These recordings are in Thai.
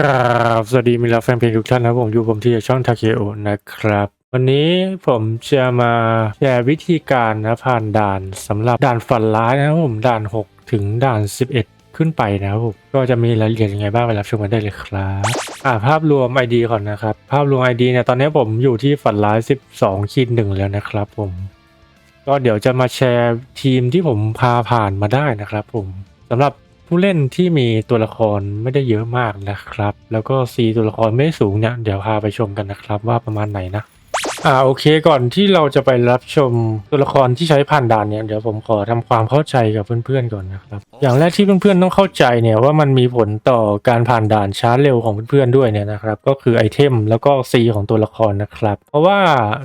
กราบสวัสดีมิตรแฟนเพลงทุกท่านนะครับผมอยู่ผมที่ช่องทาเคโอนะครับ วันนี้ผมจะมาแชร์วิธีการนะผ่านด่านสำหรับด่านฝันร้ายนะครับผมด่าน 6 ถึงด่าน 11 ขึ้นไปนะครับผมก็จะมีรายละเอียดยังไงบ้างไปรับชมกันได้เลยครับอ่าภาพรวม ID ก่อนนะครับ ภาพรวม ID เนี่ยตอนนี้ผมอยู่ที่ฝันร้าย 12ขีดหนึ่งแล้วนะครับผม ก็เดี๋ยวจะมาแชร์ทีมที่ผมพาผ่านมาได้นะครับผมสำหรับ ผู้เล่นที่มีตัวละครไม่ได้เยอะมากนะครับ แล้วก็ซีตัวละครไม่สูงเนี่ย เดี๋ยวพาไปชมกันนะครับว่าประมาณไหนนะ อ่าโอเคก่อนที่เราจะไปรับชมตัวละครที่ใช้ผ่านด่านเนี่ยเดี๋ยวผมขอทำความเข้าใจกับเพื่อนๆก่อนนะครับ อย่างแรกที่เพื่อนๆต้องเข้าใจเนี่ยว่ามันมีผลต่อการผ่านด่านช้าเร็วของเพื่อนๆด้วยเนี่ยนะครับ ก็คือไอเทมแล้วก็ซีของตัวละครนะครับ เพราะว่า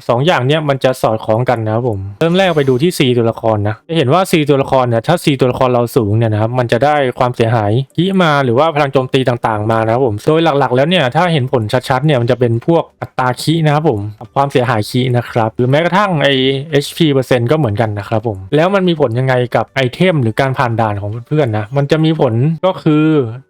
สองอย่างเนี่ยมันจะสอดคล้องกันนะครับผมเริ่มแรกไปดูที่ซีตัวละครนะจะเห็นว่าซีตัวละครเนี่ยถ้าซีตัวละครเราสูงเนี่ยนะครับมันจะได้ความเสียหายกีมาหรือว่าพลังโจมตีต่างๆมานะครับผมโดยหลักๆ แล้วเนี่ยถ้าเห็นผลชัดๆเนี่ยมันจะเป็นพวกอัตราคีนะครับผมความเสียหายคีนะครับหรือแม้กระทั่งไอ HP เปอร์เซ็นต์ก็เหมือนกันนะครับผมแล้วมันมีผลยังไงกับไอเทมหรือการผ่านด่านของเพื่อนๆนะมันจะมีผลก็คือ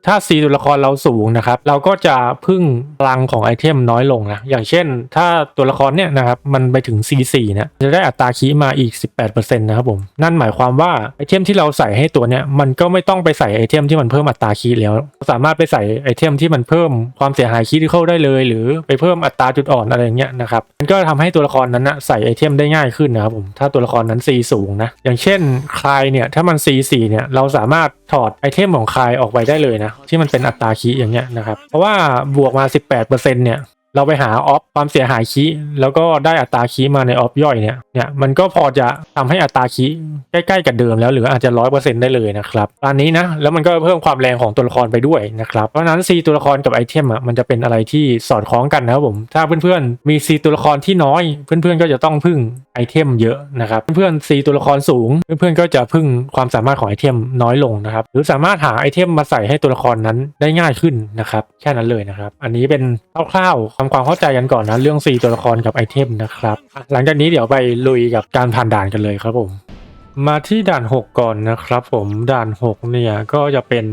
ถ้าซีตัวละครเราสูงนะครับเราก็จะพึ่งพลังของไอเทมน้อยลงนะอย่างเช่น ถ้าตัวละครเนี่ยนะครับมันไปถึง C4 เนี่ยจะได้อัตราคีมาอีก 18%นะครับผมนั่นหมายความว่าไอเทมที่เราใส่ให้ตัวเนี่ยมันก็ไม่ต้องไปใส่ไอเทมที่มันเพิ่มอัตราคีแล้ว สามารถไปใส่ไอเทมที่มันเพิ่มความเสียหายคีที่เข้าได้เลย หรือไปเพิ่มอัตราจุดอ่อนอะไรเงี้ยนะครับมันก็ททำให้ตัวละครนั้นนะใส่ไอเทมได้ง่ายขึ้นนะครับผมถ้าตัวละครนั้น C สูงนะอย่างเช่นคลายเนี่ยถ้ามัน C4 เนี่ยเราสามารถถอดไอเทมของคลายออกไปได้เลยนะที่มันเป็นอัตราคีอย่างเงี้ยนะครับเพราะว่าบวกมา 18%เนี่ย เราไปหาออฟความเสียหายคีแล้วก็ได้อัตราคีมาในออฟย่อยเนี่ยเนี่ยมันก็พอจะทำให้อัตราคีใกล้ๆกับเดิมแล้วหรืออาจจะร้อยเปอร์เซ็นต์ได้เลยนะครับอันนี้นะแล้วมันก็เพิ่มความแรงของตัวละครไปด้วยนะครับเพราะฉะนั้นซีตัวละครกับไอเทมอะมันจะเป็นอะไรที่สอดคล้องกันนะครับผมถ้าเพื่อนๆมีซีตัวละครที่น้อย เพื่อนๆก็จะต้องพึ่งไอเทมเยอะนะครับเพื่อนๆซีตัวละครสูง เพื่อนๆก็จะพึ่งความสามารถของไอเทมน้อยลงนะครับหรือสามารถหาไอเทมมาใส่ให้ตัวละครนั้นได้ง่ายขึ้นนะครับแค่นั้นเลยนะครับอันนี้เป็นคร่าวๆทำความเข้าใจกันก่อนนะ เรื่อง 4 ตัวละครกับไอเทมนะครับ หลังจากนี้เดี๋ยวไปลุยกับการผ่านด่านกันเลยครับผม มาที่ด่าน 6 ก่อนนะครับผมด่าน 6 เนี่ยก็จะเป็น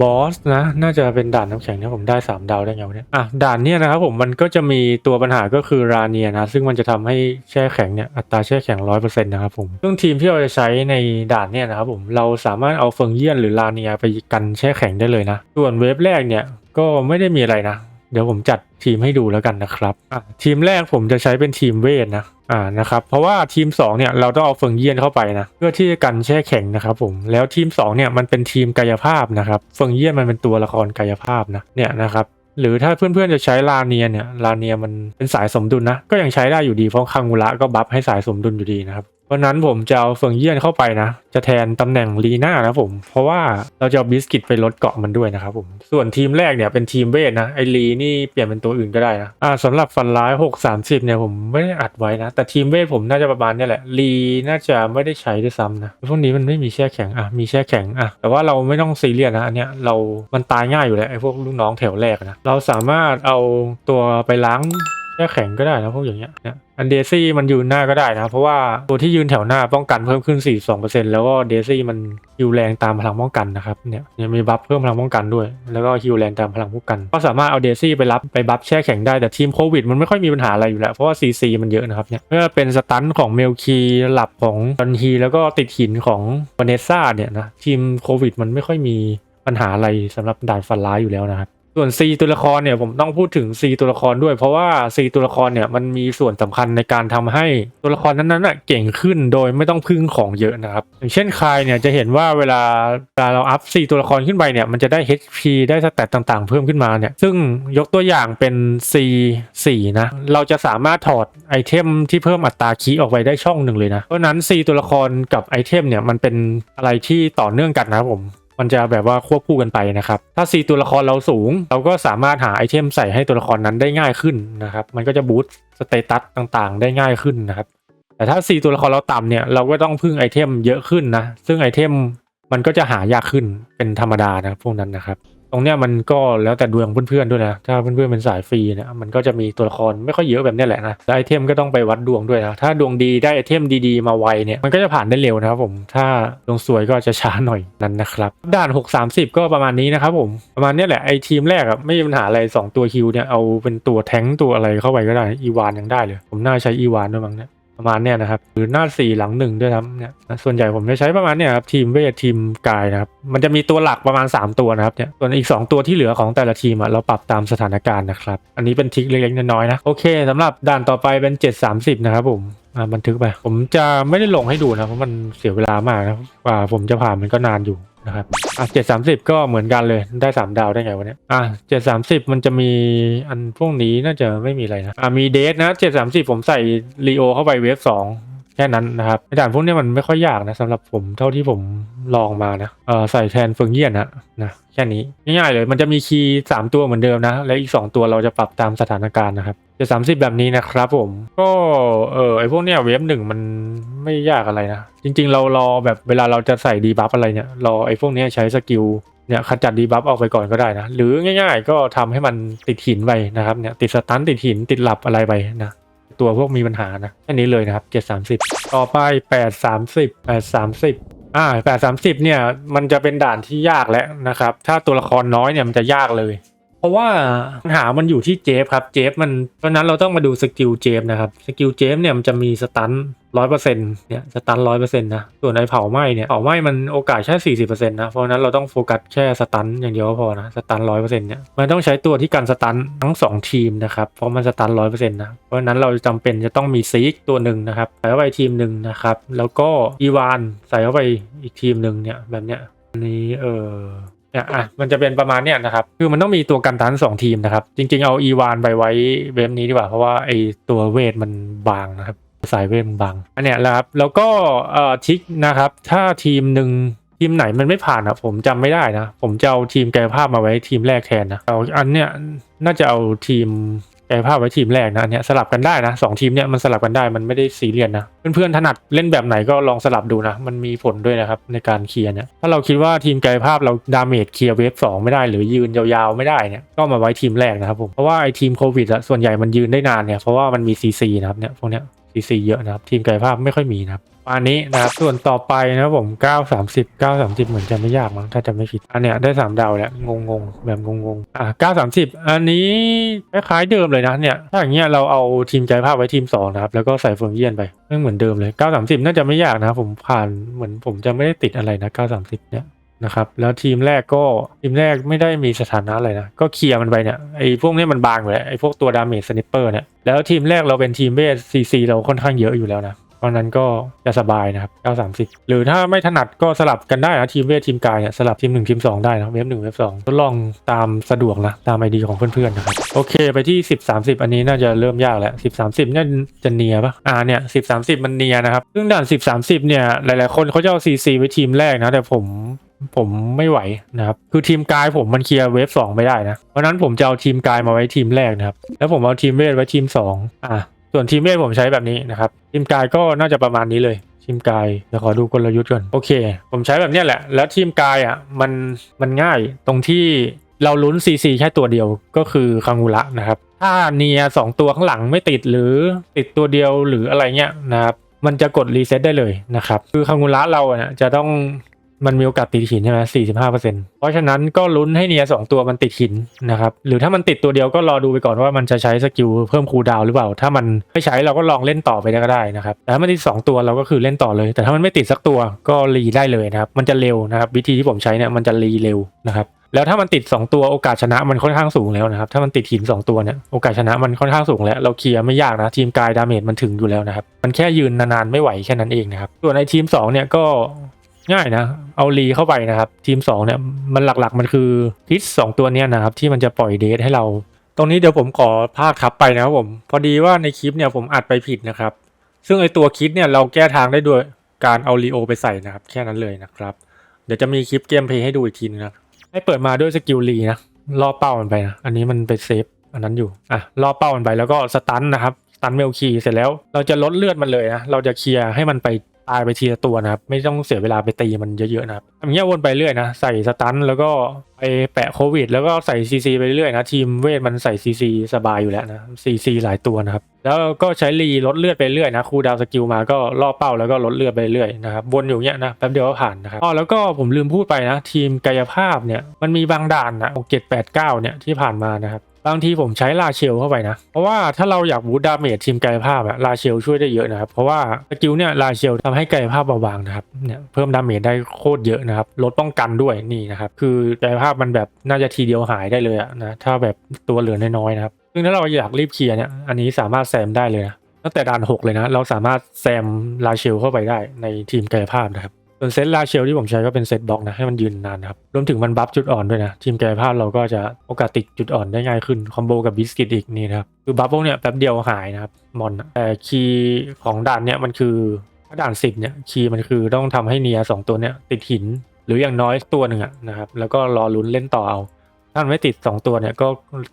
บอสนะ น่าจะเป็นด่านน้ำแข็งนะผมได้ 3 ดาวได้ไงวะเนี่ยอะด่านเนี่ยนะครับผมมันก็จะมีตัวปัญหาก็คือราเนียนะ ซึ่งมันจะทำให้แช่แข็งเนี่ยอัตราแช่แข็ง100%นะครับผมซึ่งทีมที่เราจะใช้ในด่านเนี่ยนะครับผมเราสามารถเอาเฟิงเยี่ยนหรือราเนียไปกันแช่แข็งได้เลยนะ ส่วนเวฟแรกเนี่ยก็ไม่ได้มีอะไรนะ เดี๋ยวผมจัดทีมให้ดูแล้วกันนะครับอะทีมแรกผมจะใช้เป็นทีมเวทนะอ่านะครับเพราะว่าทีม2เนี่ยเราต้องเอาเฟิงเยี่ยนเข้าไปนะเพื่อที่จะกันแช่แข็งนะครับผมแล้วทีม2เนี่ยมันเป็นทีมกายภาพนะครับเฟิงเยี่ยนมันเป็นตัวละครกายภาพนะเนี่ยนะครับหรือถ้าเพื่อนๆจะใช้ลาเนียเนี่ยลาเนียมันเป็นสายสมดุลนะก็ยังใช้ได้อยู่ดีเพราะคังมูระก็บัฟให้สายสมดุลอยู่ดีนะครับ เพราะนั้นผมจะเอาเฟิงเยี่ยนเข้าไปนะ จะแทนตำแหน่งลีน่านะผม เพราะว่าเราจะเอาบิสกิตไปลดเกาะมันด้วยนะครับผม ส่วนทีมแรกเนี่ยเป็นทีมเวทนะ ไอลีนี่เปลี่ยนเป็นตัวอื่นก็ได้นะ อ่าสำหรับฟันร้าย 6 30 เนี่ยผมไม่ได้อัดไว้นะ แต่ทีมเวทผมน่าจะประมาณนี้แหละ ลีน่าจะไม่ได้ใช้ด้วยซ้ำนะ พวกนี้มันไม่มีแช่แข็ง อะ มีแช่แข็ง อะ แต่ว่าเราไม่ต้องซีเรียสนะ อันเนี้ยเรา มันตายง่ายอยู่แล้วไอพวกลูกน้องแถวแรกนะ เราสามารถเอาตัวไปล้าง แช่แข็งก็ได้นะพวกอย่างเงี้ยอันเดซี่มันยืนหน้าก็ได้นะ เพราะว่าตัวที่ยืนแถวหน้าป้องกันเพิ่มขึ้น 42%แล้วก็เดซี่มันฮิวแรงตามพลังป้องกันนะครับเนี่ยเนี่ยมีบัฟเพิ่มพลังป้องกันด้วย แล้วก็ฮิวแรงตามพลังป้องกัน ก็สามารถเอาเดซี่ไปรับไปบัฟแช่แข็งได้แต่ทีมโควิดมันไม่ค่อยมีปัญหาอะไรอยู่แล้วเพราะว่าซีซีมันเยอะนะครับเนี่ยเมื่อเป็นสตันของเมลคีหลับของดอนฮีแล้วก็ติดหินของวาเนซ่าเนี่ยนะทีมโควิดมันไม่ค่อยมีปัญหาอะไรสำหรับด่านฟันร้ายอยู่แล้วนะครับ ส่วน C ตัวละครเนี่ยผมต้องพูดถึง C ตัวละครด้วย เพราะว่า C ตัวละครเนี่ยมันมีส่วนสำคัญในการทำให้ตัวละครนั้นๆน่ะเก่งขึ้นโดยไม่ต้องพึ่งของเยอะนะครับอย่างเช่นคายเนี่ยจะเห็นว่าเวลาเวลาเราอัพ C ตัวละครขึ้นไปเนี่ยมันจะได้ HP ได้สแตตต่างๆ เพิ่มขึ้นมาเนี่ยซึ่งยกตัวอย่างเป็น C 4นะเราจะสามารถถอดไอเทมที่เพิ่มอัตราคีย์ออกไปได้ช่องหนึ่งเลยนะเพราะฉะนั้น C ตัวละครกับไอเทมเนี่ยมันเป็นอะไรที่ต่อเนื่องกันนะครับผม มันจะแบบว่าควบคู่กันไปนะครับ ถ้า C ตัวละครเราสูง เราก็สามารถหาไอเทมใส่ให้ตัวละครนั้นได้ง่ายขึ้นนะครับ มันก็จะบูสต์สเตตัสต่างๆ ได้ง่ายขึ้นนะครับ แต่ถ้า C ตัวละครเราต่ำเนี่ย เราก็ต้องพึ่งไอเทมเยอะขึ้นนะ ซึ่งไอเทมมันก็จะหายากขึ้นเป็นธรรมดานะพวกนั้นนะครับ รงเนี้ยมันก็แล้วแต่ดวงเพื่อนๆด้วยนะ ถ้าเพื่อนๆเป็นสายฟรีเนะมันก็จะมีตัวละครไม่ค่อยเยอะแบบนี้แหละนะไอเทมก็ต้องไปวัดดวงด้วยนะ ถ้าดวงดีได้ไอเทมดีๆมาไวเนี่ยมันก็จะผ่านได้เร็วนะครับผม ถ้าดวงสวยก็จะช้าหน่อยนั่นนะครับ ด่าน 6 30 ก็ประมาณนี้นะครับผม ประมาณนี้แหละไอทีมแรกอะไม่มีปัญหาอะไร 2 ตัวคิวเนี่ยเอาเป็นตัวแท้งตัวอะไรเข้าไปก็ได้อีวานยังได้เลย ผมน่าใช้อีวานด้วยมั้งเนี่ย ประมาณเนี้ยนะครับ หรือหน้าสี่หลังหนึ่งด้วยครับเนี่ยนะส่วนใหญ่ผมจะใช้ประมาณเนี้ยครับทีมเวททีมกายนะครับ มันจะมีตัวหลักประมาณ 3 ตัวนะครับเนี่ยส่วนอีก 2 ตัวที่เหลือของแต่ละทีมอะเราปรับตามสถานการณ์นะครับ อันนี้เป็นทริคเล็กๆน้อยๆนะโอเคสำหรับด่านต่อไปเป็น 730 นะครับผมอ่าบันทึกไป ผมจะไม่ได้ลงให้ดูนะเพราะมันเสียเวลามากนะกว่าผมจะผ่านมันก็นานอยู่ นะครับ อะ730ก็เหมือนกันเลยได้3ดาวได้ไงวะเนี่ยอะ730มันจะมีอันพวกนี้น่าจะไม่มีอะไรนะ อะมีเดทนะ730ผมใส่รีโอเข้าไปเวฟ2แค่นั้นนะครับด่านพวกนี้มันไม่ค่อยยากนะสำหรับผมเท่าที่ผมลองมานะเออใส่แทนเฟิงเยียนนะนะแค่นี้ง่ายๆเลยมันจะมีคีย์สามตัวเหมือนเดิมนะ และอีก2ตัวเราจะปรับตามสถานการณ์นะครับ จะสามสิบแบบนี้นะครับผม ก็เออไอพวกเนี้ยเวฟหนึ่งมันไม่ยากอะไรนะ จริง ๆ เรารอแบบเวลาเราจะใส่ดีบัฟอะไรเนี่ยรอไอพวกเนี้ยใช้สกิลเนี่ยขจัดดีบัฟออกไปก่อนก็ได้นะ หรือง่ายๆ ก็ทำให้มันติดหินไปนะครับเนี่ยติดสตันติดหินติดหลับอะไรไปนะตัวพวกมีปัญหานะแค่นี้เลยนะครับ730ต่อไป830 830อ่า830เนี่ยมันจะเป็นด่านที่ยากแล้วนะครับ ถ้าตัวละครน้อยเนี่ยมันจะยากเลย ราะว่าปัญหามันอยู่ที่เจฟครับเจฟมันเพราะนั้นเราต้องมาดูสกิลเจฟนะครับสกิลเจฟเนี่ยมันจะมีสตันร้อยเปอร์เซ็นต์เนี่ยสตันร้อยเปอร์เซ็นต์นะส่วนไอ้เผาไหม้เนี่ยเผาไหม้มันโอกาสแค่สี่สิบเปอร์เซ็นต์นะเพราะนั้นเราต้องโฟกัสแค่สตันอย่างเดียวก็พอนะสตันร้อยเปอร์เซ็นต์เนี่ยมันต้องใช้ตัวที่กันสตันทั้งสองทีมนะครับเพราะมันสตันร้อยเปอร์เซ็นต์นะเพราะนั้นเราจำเป็นจะต้องมีซีกตัวหนึ่งนะครับใส่เข้าไปทีมหนึ่งนะครับแล้วก็อีวานใส่เข้าไปอีกทีมหนึ่งเนี่ยแบบเนี้ยอันนี้เออ เนี่ยอะมันจะเป็นประมาณเนี้ยนะครับ คือมันต้องมีตัวกันตันสองทีมนะครับ จริง ๆ เอาอีวานไปไว้เวฟนี้ดีกว่า เพราะว่าไอตัวเวทมันบางนะครับสายเวทมันบางอันเนี้ยแหละครับแล้วก็เอ่อทิกนะครับ ถ้าทีมหนึ่งทีมไหนมันไม่ผ่านอะผมจำไม่ได้นะ ผมจะเอาทีมกายภาพมาไว้ทีมแรกแทนนะเอาอันเนี้ยน่าจะเอาทีม กายภาพไว้ทีมแรกนะอันเนี้ยสลับกันได้นะสองทีมเนี้ยมันสลับกันได้มันไม่ได้ซีเรียสนะเพื่อนๆถนัดเล่นแบบไหนก็ลองสลับดูนะ มันมีผลด้วยนะครับในการเคลียร์เนี่ยถ้าเราคิดว่าทีมกายภาพเราดาเมจเคลียร์เวฟสองไม่ได้หรือยืนยาวๆไม่ได้เนี่ยก็มาไว้ทีมแรกนะครับผมเพราะว่าไอ้ทีมโควิดอะส่วนใหญ่มันยืนได้นานเนี่ยเพราะว่ามันมีซีซีนะครับเนี่ยพวกเนี้ย ซีซีเยอะนะครับ ทีมกายภาพไม่ค่อยมีนะครับอันนี้นะครับส่วนต่อไปนะครับผม 9 30 9 30 เหมือนจะไม่ยากมั้งถ้าจะไม่ผิด อันเนี้ยได้ 3 ดาวแล้วงงๆแบบงงๆอะ9 30 อันนี้คล้ายๆเดิมเลยนะเนี่ยถ้าอย่างเงี้ยเราเอาทีมใจภาพไว้ทีม2นะครับแล้วก็ใส่เฟิงเยียนไปไม่เหมือนเดิมเลย 9 30 น่าจะไม่ยากนะผมผ่านเหมือนผมจะไม่ได้ติดอะไรนะ 9 30 เนี่ย นะครับแล้วทีมแรกก็ทีมแรกไม่ได้มีสถานะอะไรนะก็เคลียร์มันไปเนี่ยไอ้พวกนี้มันบางอยู่แล้วไอ้พวกตัวดาเมจสนิปเปอร์เนี่ยแล้วทีมแรกเราเป็นทีมเบสซีซีเราค่อนข้างเยอะอยู่แล้วนะเพราะนั้นก็จะสบายนะครับ 930 หรือถ้าไม่ถนัดก็สลับกันได้นะทีมเวททีมกายเนี่ยสลับทีม 1 ทีม 2 ได้นะเวฟ1เวฟ2ทดลองตามสะดวกนะ ตามไอดีของเพื่อนๆนะครับ โอเคไปที่ 10 30 อันนี้น่าจะเริ่มยากแล้ว 10 30น่าจะเนียปะอ่าเนี่ย10 30 มันเนียนะครับ ซึ่งด่าน 10 30 เนี่ย หลายๆคนเขาจะเอา CC ไว้ทีมแรกนะ แต่ผม ผมไม่ไหวนะครับ คือทีมกายผมมันเคลียร์เวฟสองไม่ได้นะเพราะนั้นผมจะเอาทีมกายมาไว้ทีมแรกนะครับ แล้วผมเอาทีมเวทไว้ทีมสองอะส่วนทีมเวทผมใช้แบบนี้นะครับ ทีมกายก็น่าจะประมาณนี้เลยทีมกายเดี๋ยวขอดูกลยุทธ์ก่อนโอเค ผมใช้แบบนี้แหละ แล้วทีมกายอะมันมันง่ายตรงที่เราลุ้น CC แค่ตัวเดียวก็คือคังุระนะครับ ถ้าเนียสองตัวข้างหลังไม่ติดหรือติดตัวเดียวหรืออะไรเงี้ยนะครับ มันจะกดรีเซ็ตได้เลยนะครับ คือคังุระเราเนี่ยจะต้อง มันมีโอกาสติดหินใช่ไหมสี่สิบห้าเปอร์เซ็นต์เพราะฉะนั้นก็ลุ้นให้เนียสองตัวมันติดหินนะครับ หรือถ้ามันติดตัวเดียวก็รอดูไปก่อนว่ามันจะใช้สกิลเพิ่มคูลดาวหรือเปล่า ถ้ามันไม่ใช้เราก็ลองเล่นต่อไปได้ก็ได้นะครับแต่ถ้ามันติดสองตัวเราก็คือเล่นต่อเลย แต่ถ้ามันไม่ติดสักตัวก็รีได้เลยนะครับ มันจะเร็วนะครับ วิธีที่ผมใช้เนี่ยมันจะรีเร็วนะครับแล้วถ้ามันติด 2 ตัวโอกาสชนะมันค่อนข้างสูงแล้วนะครับ ถ้ามันติดหิน 2 ตัวเนี่ยโอกาสชนะมันค่อนข้างสูงแล้วเราเคลียร์ไม่ยากนะทีมกายดาเมจมันถึงอยู่แล้วนะครับ มันแค่ยืนนานๆไม่ไหวแค่นั้นเองนะครับ ส่วนในทีม2เนี่ยก็ ง่ายนะ เอารีเข้าไปนะครับ ทีม 2 เนี่ยมันหลักๆมันคือพิษสองตัวเนี้ยนะครับ ที่มันจะปล่อยเดทให้เรา ตรงนี้เดี๋ยวผมขอพากทับไปนะครับผม พอดีว่าในคลิปเนี่ยผมอัดไปผิดนะครับ ซึ่งไอตัวคิดเนี่ยเราแก้ทางได้ด้วยการเอารีโอไปใส่นะครับ แค่นั้นเลยนะครับ เดี๋ยวจะมีคลิปเกมเพลย์ให้ดูอีกทีนึงนะให้เปิดมาด้วยสกิลลีนะล่อเป้ามันไปนะอันนี้มันไปเซฟอันนั้นอยู่อะล่อเป้ามันไปแล้วก็สตันนะครับสตันเมลคีเสร็จแล้วเราจะลดเลือดมันเลยนะเราจะเคลียร์ให้มันไป ตายไปทีละตัวนะครับ ไม่ต้องเสียเวลาไปตีมันเยอะๆนะครับทำอย่างเงี้ยวนไปเรื่อยนะ ใส่สตันแล้วก็ไปแปะโควิด แล้วก็ใส่ซีซีไปเรื่อยนะ ทีมเวทมันใส่ซีซีสบายอยู่แล้วนะซีซีหลายตัวนะครับ แล้วก็ใช้รีลดเลือดไปเรื่อยนะ คูดาวสกิลมาก็ล่อเป้าแล้วก็ลดเลือดไปเรื่อยนะครับ วนอยู่เงี้ยนะ แป๊บเดียวก็ผ่านนะครับ อ๋อ แล้วก็ผมลืมพูดไปนะ ทีมกายภาพเนี่ย มันมีบางด่านนะ6 7 8 9เนี่ยที่ผ่านมานะครับ บางทีผมใช้ลาเชลเข้าไปนะ เพราะว่าถ้าเราอยากบูทดาเมจทีมกายภาพอะลาเชลช่วยได้เยอะนะครับ เพราะว่าสกิลเนี่ยลาเชลทำให้กายภาพเบาบางนะครับเนี่ยเพิ่มดาเมจได้โคตรเยอะนะครับลดป้องกันด้วยนี่นะครับ คือกายภาพมันแบบน่าจะทีเดียวหายได้เลยอะนะถ้าแบบตัวเหลือน้อยๆนะครับซึ่งถ้าเราอยากรีบเคลียร์เนี่ยอันนี้สามารถแซมได้เลยนะตั้งแต่ด่าน 6 เลยนะ เราสามารถแซมลาเชลเข้าไปได้ในทีมกายภาพนะครับ ส่วนเซตลาเชลที่ผมใช้ก็เป็นเซตบล็อกนะให้มันยืนนานนะครับรวมถึงมันบัฟจุดอ่อนด้วยนะ ทีมกายภาพเราก็จะโอกาสติดจุดอ่อนได้ง่ายขึ้นคอมโบกับบิสกิตอีกนี่นะครับคือบัฟพวกเนี้ยแป๊บเดียวหายนะครับมอนอะแต่คีย์ของด่านเนี้ยมันคือถ้าด่าน10เนี่ยคีย์มันคือต้องทำให้เนียสองตัวเนี้ยติดหิน หรืออย่างน้อยตัวหนึ่งอะนะครับแล้วก็รอลุ้นเล่นต่อเอาถ้ามันไม่ติด 2 ตัวเนี่ยก็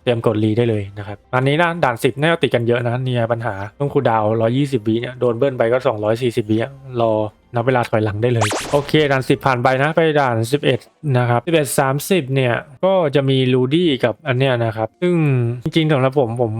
เตรียมกดรีได้เลยนะครับอันนี้นะด่าน 10น่าจะติดกันเยอะนะเนี่ยปัญหาต้องคูดาว 120วิเนี่ยโดนเบิ้ลไปก็ 240วิอะรอ นับเวลาถอยหลังได้เลย โอเค ด่าน 10 ผ่านไปนะ ไปด่าน 11 นะครับ 11 30 เนี่ย ก็จะมีลูดี้กับอันเนี้ยนะครับ ซึ่งจริงๆสำหรับผมผม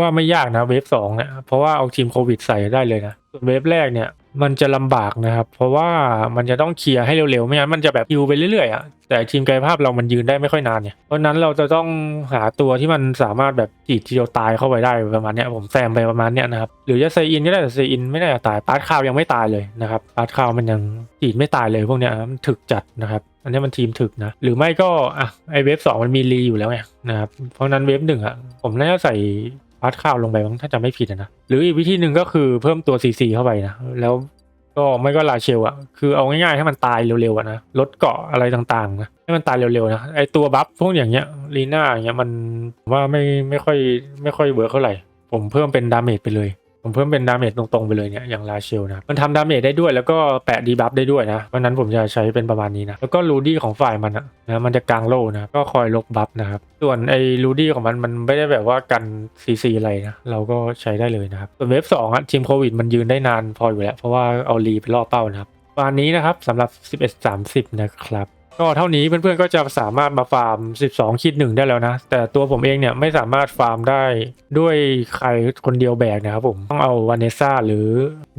ว่าไม่ยากนะเวฟ2เนี่ยเพราะว่าเอาทีมโควิดใส่ได้เลยนะส่วนเวฟแรกเนี่ย มันจะลำบากนะครับ เพราะว่ามันจะต้องเคลียร์ให้เร็วๆ ไม่งั้นมันจะแบบฮิวไปเรื่อยๆอะแต่ทีมกายภาพเรามันยืนได้ไม่ค่อยนานเนี่ยเพราะนั้นเราจะต้องหาตัวที่มันสามารถแบบจีดทีเดียวตายเข้าไปได้ประมาณเนี้ยผมแซมไปประมาณเนี้ยนะครับหรือจะเซอินก็ได้แต่เซอินไม่น่าจะตายปาร์ตคาวยังไม่ตายเลยนะครับปาร์ตคาวมันยังจีดไม่ตายเลยพวกเนี้ยมันถึกจัดนะครับอันนี้มันทีมถึกนะหรือไม่ก็อะไอเวฟสองมันมีรีอยู่แล้วไงนะครับเพราะฉะนั้นเวฟหนึ่งอะผมน่าจะใส่ พาร์ทข้าวลงไปมั้งถ้าจะไม่ผิดนะหรืออีกวิธีหนึ่งก็คือเพิ่มตัวซีซีเข้าไปนะแล้วก็ไม่ก็ลาเชลอะคือเอาง่ายๆให้มันตายเร็วๆอะนะลดเกาะอะไรต่างๆนะให้มันตายเร็วๆนะไอตัวบัฟพวกอย่างเงี้ยลีน่าอย่างเงี้ยมันผมว่าไม่ไม่ค่อยไม่ค่อยเวิร์กเท่าไหร่ผมเพิ่มเป็นดาเมจไปเลย ผมเพิ่มเป็นดาเมจตรงๆไปเลยเนี่ยอย่างลาเชลนะมันทำดาเมจได้ด้วยแล้วก็แปะดีบัฟได้ด้วยนะเพราะฉะนั้นผมจะใช้เป็นประมาณนี้นะแล้วก็รูดี้ของฝ่ายมันนะมันจะกลางโล่นะก็คอยลบบัฟนะครับส่วนไอ้รูดี้ของมันมันไม่ได้แบบว่ากันซีซีอะไรนะเราก็ใช้ได้เลยนะครับส่วนเวฟสองอะทีมโควิดมันยืนได้นานพออยู่แล้วเพราะว่าเอารีไปล่อเป้านะครับประมาณนี้นะครับสำหรับ 11.30 นะครับ ก็เท่านี้เพื่อนๆก็จะสามารถมาฟาร์ม 12 คิดหนึ่งได้แล้วนะ แต่ตัวผมเองเนี่ยไม่สามารถฟาร์มได้ด้วยใครคนเดียวแบกนะครับผมต้องเอาวานเนซ่าหรือ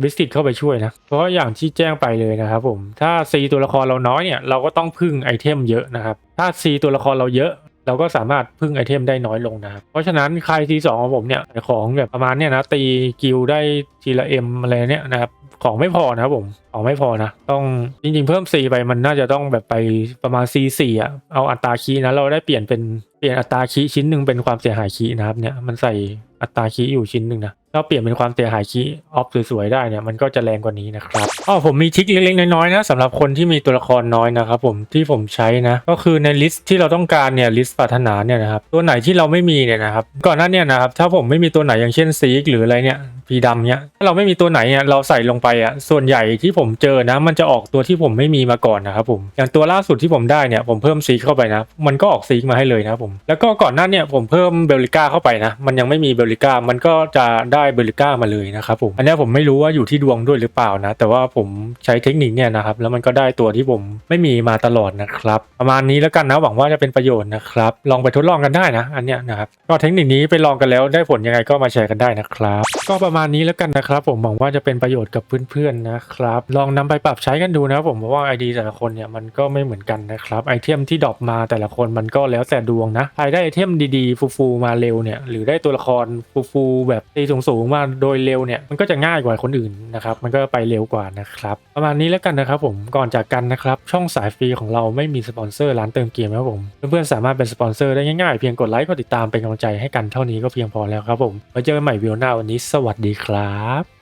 บิสติดเข้าไปช่วยนะ เพราะอย่างที่แจ้งไปเลยนะครับผมถ้า C ตัวละครเราน้อยเนี่ยเราก็ต้องพึ่งไอเทมเยอะนะครับถ้า C ตัวละครเราเยอะ เราก็สามารถพึ่งไอเทมได้น้อยลงนะครับ เพราะฉะนั้นใครทีสองของผมเนี่ยของแบบประมาณเนี่ยนะตีกิลได้ทีละเอ็มอะไรเนี่ยนะครับของไม่พอนะครับผมของไม่พอนะ ต้องจริงๆเพิ่ม C ไปมันน่าจะต้องแบบไปประมาณ C4 อะเอาอัตราคีย์นะเราได้เปลี่ยนเป็นเปลี่ยนอัตราคีย์ชิ้นหนึ่งเป็นความเสียหายคีย์นะครับเนี่ยมันใส่อัตราคีย์อยู่ชิ้นหนึ่งนะ ถ้าเปลี่ยนเป็นความเสียหายคีย์ออฟสวยๆได้เนี่ยมันก็จะแรงกว่านี้นะครับอ๋อผมมีทริคเล็กๆน้อยๆนะสำหรับคนที่มีตัวละครน้อยนะครับผมที่ผมใช้นะก็คือในลิสต์ที่เราต้องการเนี่ยลิสต์ปรารถนาเนี่ยนะครับตัวไหนที่เราไม่มีเนี่ยนะครับก่อนหน้าเนี่ยนะครับถ้าผมไม่มีตัวไหนอย่างเช่นซีกหรืออะไรเนี่ย พีดำเนี้ยถ้าเราไม่มีตัวไหนเนี่ยเราใส่ลงไปอะส่วนใหญ่ที่ผมเจอนะ มันจะออกตัวที่ผมไม่มีมาก่อนนะครับผมอย่างตัวล่าสุดที่ผมได้เนี่ยผมเพิ่มซีเข้าไปนะ มันก็ออกซีมาให้เลยนะครับผมแล้วก็ก่อนหน้าเนี่ยผมเพิ่มเบลลิก้าเข้าไปนะ มันยังไม่มีเบลลิก้ามันก็จะได้เบลลิก้ามาเลยนะครับผมอันนี้ผมไม่รู้ว่าอยู่ที่ดวงด้วยหรือเปล่านะ แต่ว่าผมใช้เทคนิคเนี่ยนะครับแล้วมันก็ได้ตัวที่ผมไม่มีมาตลอดนะครับประมาณนี้แล้วกันนะหวังว่าจะเป็นประโยชน์นะครับลองไปทดลองกันได้นะ อันเนี้ยนะครับก็เทคนิคนี้ไปลองกันแล้วได้ผลยังไงก็มาแชร์กันได้นะครับ ก็ประมาณาณนี้แล้วกันนะครับ ผมหวังว่าจะเป็นประโยชน์กับเพื่อนๆนะครับ ลองนำไปปรับใช้กันดูนะครับผมเพราะว่าไอดีแต่ละคนเนี่ยมันก็ไม่เหมือนกันนะครับไอเทมที่ดรอปมาแต่ละคนมันก็แล้วแต่ดวงนะใครได้ไอเทมดีๆฟูๆมาเร็วเนี่ยหรือได้ตัวละครฟูๆแบบตีสูงๆมาโดยเร็วเนี่ยมันก็จะง่ายกว่าคนอื่นนะครับมันก็ไปเร็วกว่านะครับประมาณนี้แล้วกันนะครับผมก่อนจากกันนะครับช่องสายฟรีของเราไม่มีสปอนเซอร์ร้านเติมเกมนะครับผมเพื่อนๆสามารถเป็นสปอนเซอร์ได้ง่ายๆเพียงกดไลค์กดติดตามเป็นกำลังใจให้กันเท่านี้ก็เพียงพอแล้วครับผมไว้เจอกันใหม่วิดีโอหน้าวันนี้สวัสดีครับ